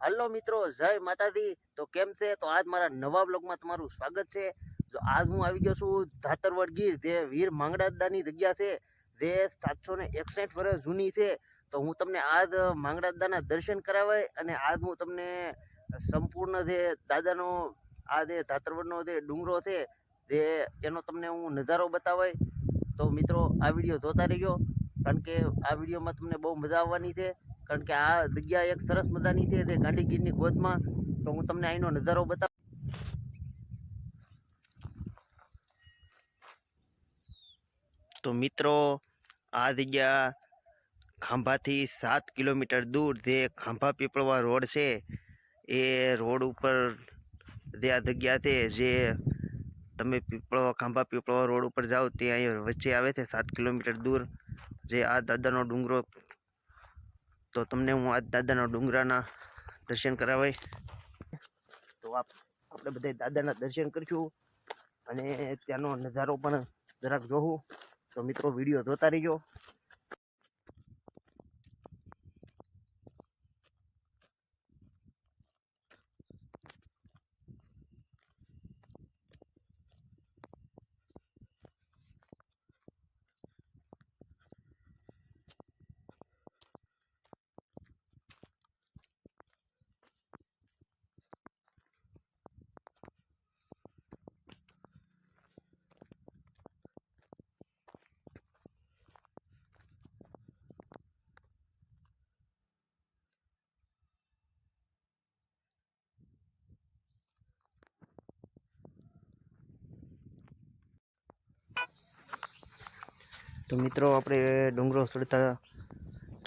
Hello મિત્રો, જય માતાજી. તો કેમ છે? તો આજ મારા નવા બ્લોગમાં તમારું સ્વાગત છે. જો આજ હું આવી ગયો છું ધાતરવડ ગીર, જે વીર માંગડાદાની જગ્યા છે, જે સાતસો ને એકસઠ વર્ષ જૂની છે. તો હું તમને આજ માંગડાદાના દર્શન કરાવાય અને આજ હું તમને સંપૂર્ણ જે દાદાનો, આ જે ધાતરવડનો જે ડુંગરો છે, જે એનો તમને હું નજારો બતાવાય. તો મિત્રો, આ વીડિયો જોતા રહીજો, કારણ કે આ વિડીયોમાં તમને બહુ મજા આવવાની છે. કારણ કે આ જગ્યા એક સરસ મજાની છે, જે ગાંધીગીરની ગોદમાં. તો હું તમને અહીંનો નજારો બતાવ. તો મિત્રો, આ જગ્યા ખાંભાથી સાત કિલોમીટર દૂર જે ખાંભા પીપળવા રોડ છે, એ રોડ ઉપર જે આ જગ્યા છે, જે તમે પીપળવા, ખાંભા પીપળવા રોડ ઉપર જાઓ, તે અહીં વચ્ચે આવે છે, સાત કિલોમીટર દૂર. જે આ દાદાનો ડુંગરો તો તમને હું આ દાદાના ડુંગરાના દર્શન કરાવાય. તો આપ આપણે બધા દાદાના દર્શન કરીશું અને ત્યાંનો નજારો પણ જરાક જોવું. તો મિત્રો, વીડિયો જોતા રહીજો. તો મિત્રો, આપણે ડુંગરો ચડતા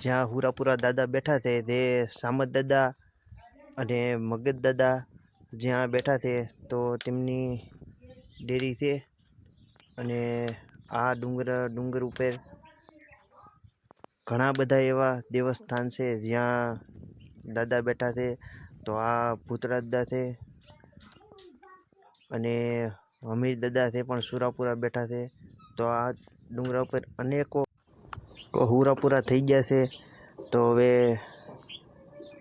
જ્યાં હુરાપુરા દાદા બેઠા છે તે સામદ દાદા અને મગજ દાદા જ્યાં બેઠા છે, તો તેમની ડેરી છે અને આ ડુંગર ડુંગર ઉપર ઘણા બધા એવા દેવસ્થાન છે, જ્યાં દાદા બેઠા છે. તો આ ભૂતરા દાદા છે અને હમીર દાદા છે પણ સુરાપુરા બેઠા છે. તો આ ડુંગરા ઉપર અનેકો હુરાપુરા થઈ ગયા છે. તો હવે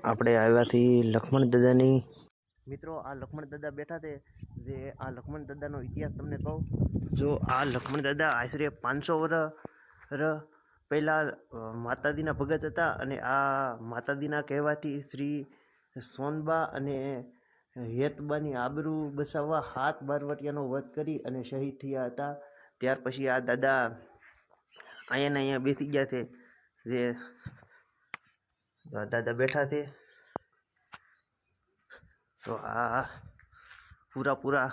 આપણે આવ્યાથી લક્ષ્મણ દાદાની મિત્રો, આ લક્ષ્મણ દાદા બેઠા છે. જે આ લક્ષ્મણ દાદાનો ઇતિહાસ તમને કહું. જો આ લક્ષ્મણ દાદા આશરે પાંચસો વર્ષ પહેલાં માતાજીના ભગત હતા અને આ માતાજીના કહેવાથી શ્રી સોનબા અને હેતબાની આબરૂ બસાવવા હાથ બારવટિયાનો વધ કરી અને શહીદ થયા હતા. ત્યાર પછી આ દાદા અહીંયા ને અહીંયા બેસી ગયા છે. જે દાદા બેઠા છે. તો આ પૂરા પૂરા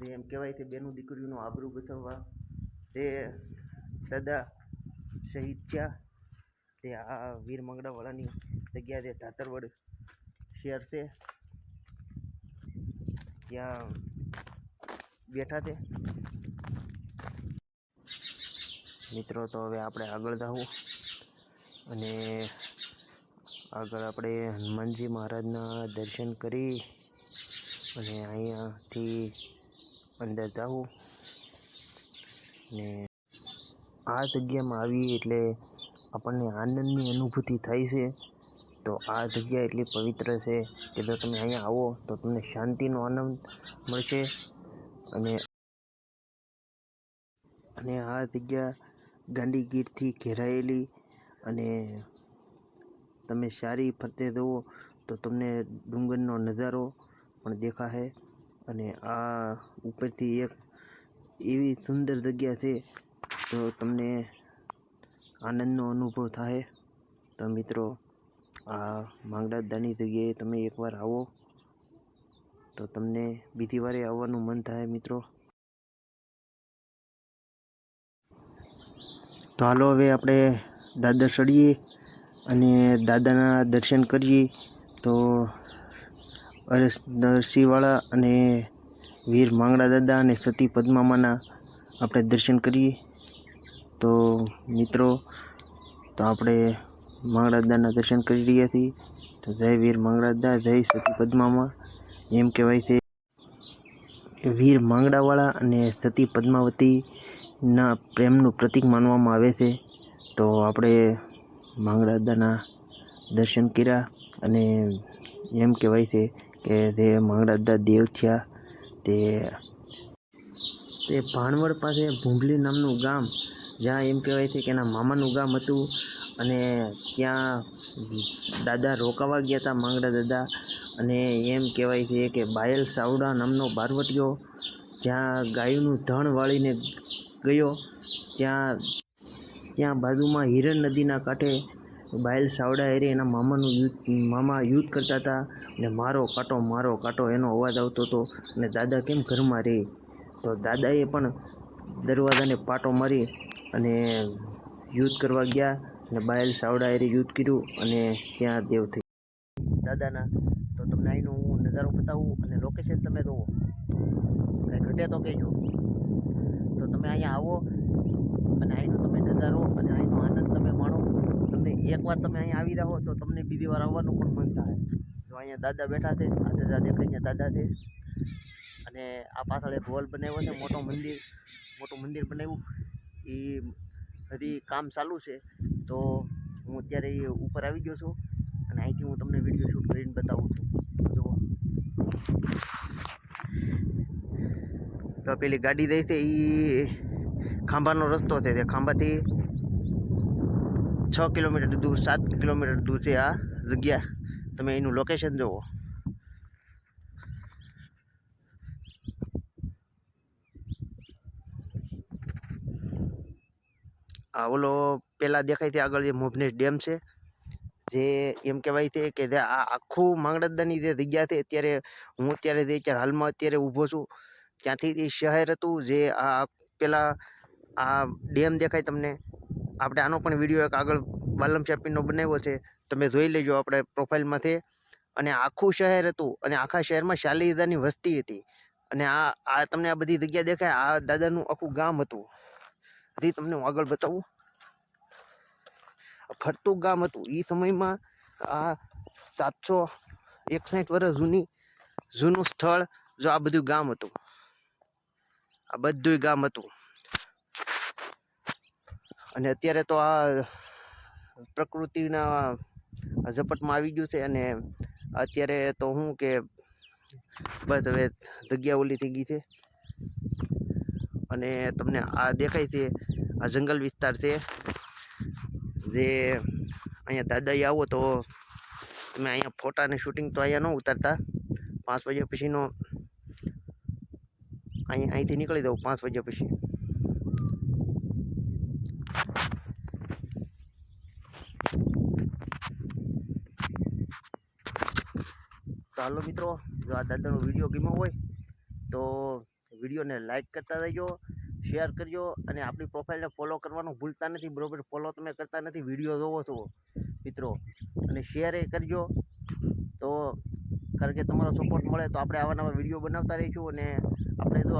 જે એમ કહેવાય છે બેનું દીકરીનું આબરૂ બચાવવા. તે દાદા શહીદ થયા. તે આ વીર મંગળાવાળાની જગ્યા તે ધાતરવડ શહેર છે. ત્યાં બેઠા છે. મિત્રો, તો હવે આપણે આગળ જવું. અને આગળ આપણે હનુમાનજી મહારાજના દર્શન કરી અને અહીંયાથી અંદર જવું. ને આ જગ્યામાં આવી એટલે આપણને આનંદની અનુભૂતિ થાય છે. તો આ જગ્યા એટલી પવિત્ર છે કે જો તમે અહીંયા આવો તો તમને શાંતિનો આનંદ મળશે. અને અને આ જગ્યા ગાંડી ગીરથી ઘેરાયેલી અને તમે સારી ફરતે જુઓ તો તમને ડુંગરનો નજારો પણ દેખાશે. અને આ ઉપરથી એક એવી સુંદર જગ્યા છે તો તમને આનંદનો અનુભવ થાય તો મિત્રો, આ માંગડાદાની જગ્યાએ તમે એકવાર આવો. તો તમને બીજી વારે આવવાનું મન થાય મિત્રો. તો હાલો હવે આપણે દાદર ચડીએ અને દાદાના દર્શન કરીએ. તો અરસ નરસિંહવાળા અને વીર માંગડા દાદા અને સતી પદ્મામાના આપણે દર્શન કરીએ. તો મિત્રો, તો આપણે માંગડા દાદાના દર્શન કરી રહ્યા છીએ. તો જય વીર માંગડા દાદા, જય સતી પદ્મામાં. એમ કહેવાય છે. વીર માંગડાવાળા અને સતી પદ્માવતીના પ્રેમનું પ્રતીક માનવામાં આવે છે. તો આપણે માંગડા દાદાના દર્શન કર્યા અને એમ કહેવાય છે કે તે માંગડા દાદા દેવ થયા, તે તે ભાણવડ પાસે ભૂંભલી નામનું ગામ, જ્યાં એમ કહેવાય છે કે એના મામાનું ગામ હતું. અને ત્યાં દાદા રોકાવા ગયા હતા માંગડા દાદા. અને એમ કહેવાય છે કે બાયલ સાવડા નામનો બારવટીયો જ્યાં ગાયનું ધણ વાળીને ગયો, ત્યાં ત્યાં બાજુમાં હિરણ નદીના કાંઠે બાયલ સાવડા એરે એના મામાનું યુદ્ધ, મામા યુદ્ધ કરતા હતા અને મારો કાંટો મારો કાંટો, એનો અવાજ આવતો હતો. અને દાદા કેમ ઘરમાં રહે તો દાદાએ પણ દરવાજાને પાટો મારી અને યુદ્ધ કરવા ગયા. અને બાયલ સાવડા એરી યુદ્ધ કર્યું અને ત્યાં દેવ થઈ દાદાના, તો તમને અહીંનો હું નજારો બતાવું અને લોકેશન તમે જુઓ કંઈ ઘટે તો કહેજો. તો તમે અહીંયા આવો અને અહીંનો તમે નજારો અને અહીંનો આનંદ તમે માણો. તમને એકવાર તમે અહીંયા આવી રહો તો તમને બીજી વાર આવવાનું પણ મન થાય. જો અહીંયા દાદા બેઠા છે, આ દાદા દેખાય અહીંયા દાદા છે. અને આ પાછળ એક હોલ બનાવ્યો છે, મોટો મંદિર, મોટું મંદિર બનાવ્યું. એ હજી કામ ચાલુ છે, તો હું અત્યારે ઉપર આવી ગયો છું અને અહીંથી હું તમને વીડિયો શૂટ કરીને બતાવું છું. જુઓ. તો પેલી ગાડી રહી છે એ ખાંભાનો રસ્તો છે તે ખાંભાથી છ કિલોમીટર દૂર, સાત કિલોમીટર દૂર છે આ જગ્યા. તમે એનું લોકેશન જુઓ. ઓલો પહેલાં દેખાય છે આગળ જે મોભનેશ ડેમ છે, જે એમ કહેવાય છે કે આ આખું માંગડદાની જે જગ્યા છે અત્યારે હું અત્યારે જે અત્યારે હાલમાં અત્યારે ઊભો છું, ત્યાંથી જે શહેર હતું જે આ પેલા આ ડેમ દેખાય તમને, આપણે આનો પણ વીડિયો એક આગળ બાલમ શેપીનો બનાવ્યો છે, તમે જોઈ લેજો આપણે પ્રોફાઇલમાંથી, અને આખું શહેર હતું અને આખા શહેરમાં ચાલીસ વસ્તી હતી, અને આ આ તમને આ બધી જગ્યા દેખાય, આ દાદાનું આખું ગામ હતું હજી તમને હું આગળ બતાવું. ફરતું ગામ હતું. એ સમયમાં આ સાતસો એકસાઠ વર્ષ જૂની, જૂનું સ્થળ જો આ બધું ગામ હતું. આ બધું ગામ હતું. અને અત્યારે તો આ પ્રકૃતિના ઝપટમાં આવી ગયું છે અને અત્યારે તો હું કે બસ હવે જગ્યા ઓલી થઈ ગઈ છે. અને તમને આ દેખાય છે, આ જંગલ વિસ્તાર છે. જે અહીંયા દાદાઈ આવો તો તમે અહીંયા ફોટા અને શૂટિંગ તો અહીંયા ન ઉતારતા. પાંચ વાગ્યા પછીનો અહીં, અહીંથી નીકળી દઉં પાંચ વાગ્યા પછી. તો હાલો મિત્રો, જો આ દાદાનો વીડિયો ગમ્યો હોય તો વિડીયોને લાઇક કરતા રહેજો શેર કરજો અને આપણી પ્રોફાઇલને ફોલો કરવાનું ભૂલતા નથી. બરાબર? ફોલો તમે કરતા નથી વીડિયો જોવો છો મિત્રો. અને શેર એ કરજો. તો કારણ કે તમારો સપોર્ટ મળે તો આપણે આવા નવા વીડિયો બનાવતા રહીશું અને આપણે જો